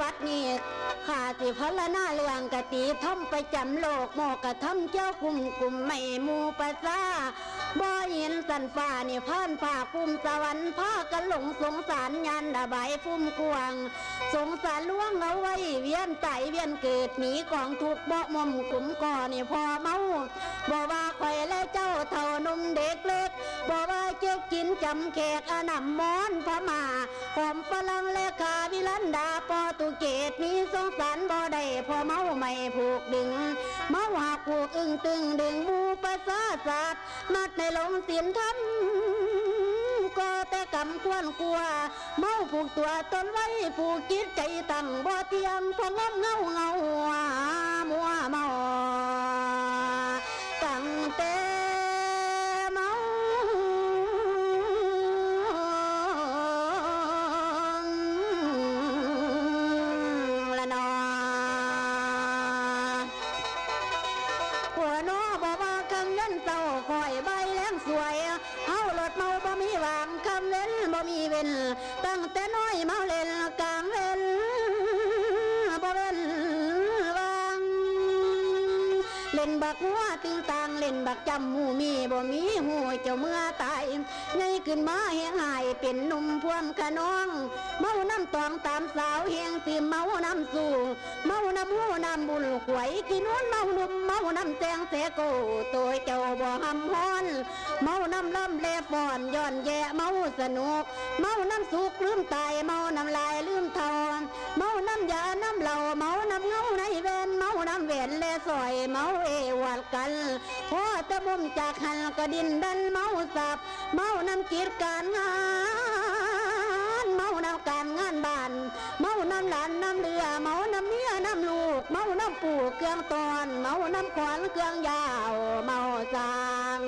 บัดนี้ข้าสิพลนาเรื่องกะตีทำไปจำโลกโมกะทำเจ้าคุมกลุ่มไม่มูปะซาบ่เห็นสันฟ้านี่พานผ้าคุมสวรรค์พากันหลงสงสารยันระบายฟุ้มกวาง สงสารล่วงเอาไว้เวียนไตเวียนเกิดหนีกองทุกบ่มอมขุมก่อนี่พอเมาบ่ว่าข่อย กินจำแขกอนำมอนพม่าหอมฝรั่งและคาวิลันดาปอตุเกตนี้สงสารบ่ได้พอเมาไม่ผูกดึง เมาหักผูกอึ้งตึงดึงบูประสาทสัตว์มัดในลงสินทำก็แต่กำควรกลัว เมาผูกตัวตนไว้ผูกจิตใจตั้งบ่เทียมพองมเงาเงา บ่มีเว้นตั้งแต่น้อยเมาเล่นก เล่นบักหัวตึงต่างเล่นบักจำหมูมีบ่มีหูเจ้าเมื่อตายไงขึ้นมาเฮียงหายเป็นหนุ่มพวมขนอง เมาน้ำตองตามสาวเฮียงสิเมาน้ำสู่เมาน้ำหูน้ำบุญขวยกินนวลเมานุ่มเมาน้ำแจงเสโกตัวเจ้าบ่หำฮอนเมาน้ำลำเล่ฟอนย้อนแย่เมาสนุก เมาน้ำสุกลืมตายเมาน้ำลายลืมทอนเมาน้ำยาน้ำเหล้าเมาน้ำำเวนและซอยเมาเอวัดกันพอตะบุมจากหันก็ดินดันเมาสับ เมาน้ำกิจการงานเมาน้ำการงานบ้าน เมาน้ำหลานน้ำเรือเมาน้ำเมียน้ำลูก เมาน้ำปู่เครื่องตอน เมาน้ำขวานเครื่องยาว เมาจาง